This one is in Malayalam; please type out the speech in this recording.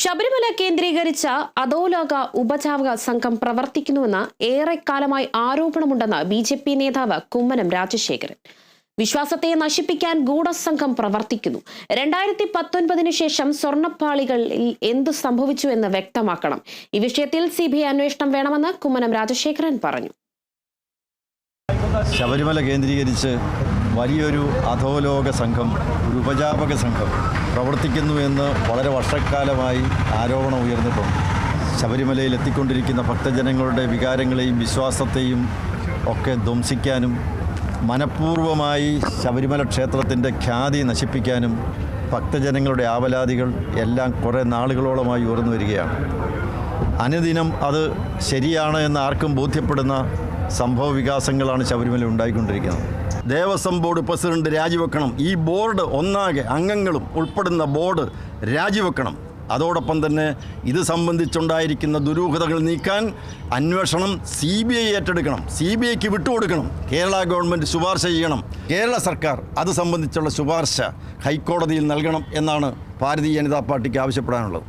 ശബരിമല കേന്ദ്രീകരിച്ച അധോലോക ഉപജാവക സംഘം പ്രവർത്തിക്കുന്നുവെന്ന് ഏറെക്കാലമായി ആരോപണമുണ്ടെന്ന് ബി ജെ പി നേതാവ് കുമ്മനം രാജശേഖരൻ. വിശ്വാസത്തെ നശിപ്പിക്കാൻ ഗൂഢസംഘം പ്രവർത്തിക്കുന്നു. രണ്ടായിരത്തി പത്തൊൻപതിനു ശേഷം സ്വർണപ്പാളികളിൽ എന്തു സംഭവിച്ചു എന്ന് വ്യക്തമാക്കണം. ഈ വിഷയത്തിൽ സി ബി ഐ അന്വേഷണം വേണമെന്ന് കുമ്മനം രാജശേഖരൻ പറഞ്ഞു. ശബരിമല കേന്ദ്രീകരിച്ച് വലിയൊരു അധോലോക സംഘം ഒരു ഉപജാപക സംഘം പ്രവർത്തിക്കുന്നു എന്ന് വളരെ വർഷക്കാലമായി ആരോപണം ഉയർന്നിട്ടുണ്ട്. ശബരിമലയിൽ എത്തിക്കൊണ്ടിരിക്കുന്ന ഭക്തജനങ്ങളുടെ വികാരങ്ങളെയും വിശ്വാസത്തെയും ഒക്കെ ധ്വംസിക്കാനും മനഃപൂർവമായി ശബരിമല ക്ഷേത്രത്തിന്റെ ഖ്യാതി നശിപ്പിക്കാനും ഭക്തജനങ്ങളുടെ ആവലാതികൾ എല്ലാം കുറേ നാളുകളോളമായി ഉയർന്നു വരികയാണ്. അനുദിനം അത് ശരിയാണ് എന്ന് ആർക്കും ബോധ്യപ്പെടുന്ന സംഭവ വികാസങ്ങളാണ് ശബരിമല ഉണ്ടായിക്കൊണ്ടിരിക്കുന്നത്. ദേവസ്വം ബോർഡ് പ്രസിഡന്റ് രാജിവെക്കണം. ഈ ബോർഡ് ഒന്നാകെ അംഗങ്ങളും ഉൾപ്പെടുന്ന ബോർഡ് രാജിവെക്കണം. അതോടൊപ്പം തന്നെ ഇത് സംബന്ധിച്ചുണ്ടായിരിക്കുന്ന ദുരൂഹതകൾ നീക്കാൻ അന്വേഷണം സി ബി ഐ ഏറ്റെടുക്കണം. സി ബി ഐക്ക് വിട്ടുകൊടുക്കണം. കേരള ഗവൺമെന്റ് ശുപാർശ ചെയ്യണം. കേരള സർക്കാർ അത് സംബന്ധിച്ചുള്ള ശുപാർശ ഹൈക്കോടതിയിൽ നൽകണം എന്നാണ് ഭാരതീയ ജനതാ പാർട്ടിക്ക് ആവശ്യപ്പെടാനുള്ളത്.